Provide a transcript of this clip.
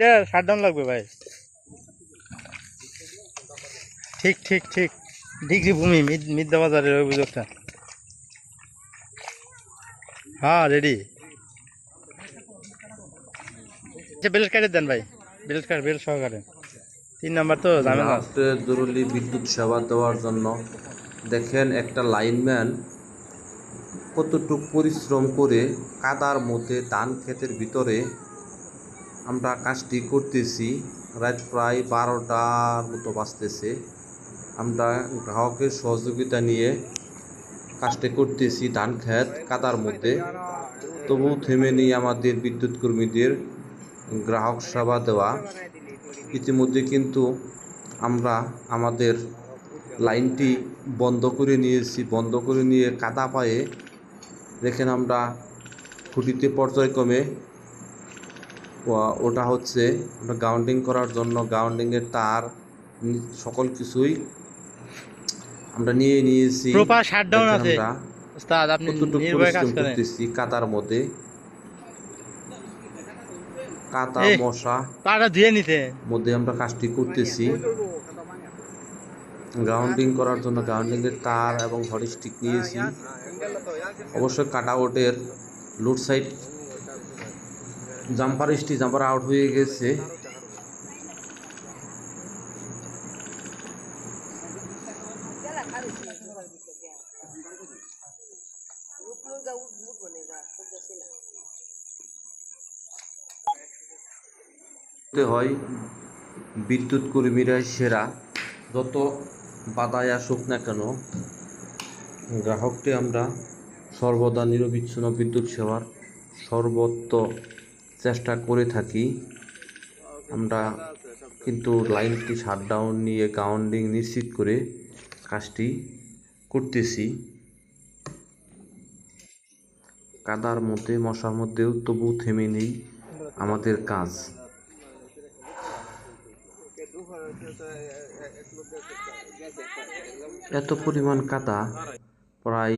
Shutdown লাগবে ভাই? ঠিক ঠিক ঠিক। ডিগ্রি ভূমি, মিদ- মিদ্যা বাজারের অভিযোগটা। হ্যাঁ রেডি আচ্ছা বেল্ট কাটে দেন ভাই। বেল্ট কাট বেল্ট সহকারে। তিন নাম্বার তো, ঝামেলা। আছে। রাষ্ট্রে জরুরি বিদ্যুৎ সেবা দেওয়ার জন্য দেখেন একটা লাইনম্যান কতটুক পরিশ্রম করে কাদার মধ্যে ধান ক্ষেতের ভিতরে আমরা কাজটি করতেছি। রাত প্রায় বারোটার মতো বাজতেছে। আমরা গ্রাহকের সহযোগিতা নিয়ে কাজটি করতেছি ধান খেত কাদার মধ্যে। তবু থেমে নেই আমাদের বিদ্যুৎ কর্মীদের গ্রাহক সেবা দেওয়া। ইতিমধ্যে কিন্তু আমরা আমাদের লাইনটি বন্ধ করে নিয়েছি। বন্ধ করে নিয়ে কাদা পায়ে দেখেন আমরা খুঁটিতে পর্যায়ক্রমে ওটা হচ্ছে আমরা গ্রাউন্ডিং করার জন্য গ্রাউন্ডিংয়ের তার সকল কিছুই আমরা নিয়ে নিয়েছি। প্রপার শাটডাউন দেখেন আছে। আমরা আপনি নির্ভয়ে কাজ করেন। করতেছি কাদার মধ্যে। এই। মশা পাটা ধুয়ে নিতে। মধ্যে আমরা কাজটি করতেছি। গ্রাউন্ডিং করার জন্য গ্রাউন্ডিং এর তার এবং হরিস্টিক নিয়েছি। অবশ্যই কাট আউটের লুট সাইড জাম্পার স্টি জাম্পার আউট হয়ে গেছে। হয় বিদ্যুৎ কর্মীরাই সেরা, যত বাধায় আসুক না কেন, গ্রাহককে আমরা সর্বদা নিরবিচ্ছিন্ন বিদ্যুৎ সেবার সর্বত্র চেষ্টা করে থাকি। আমরা কিন্তু লাইনটি শাটডাউন নিয়ে গ্রাউন্ডিং নিশ্চিত করে কাজটি করতেছি। কাদার মধ্যে, মশার মধ্যেও তবু থেমে নেই আমাদের কাজ। এত পরিমাণ কাদা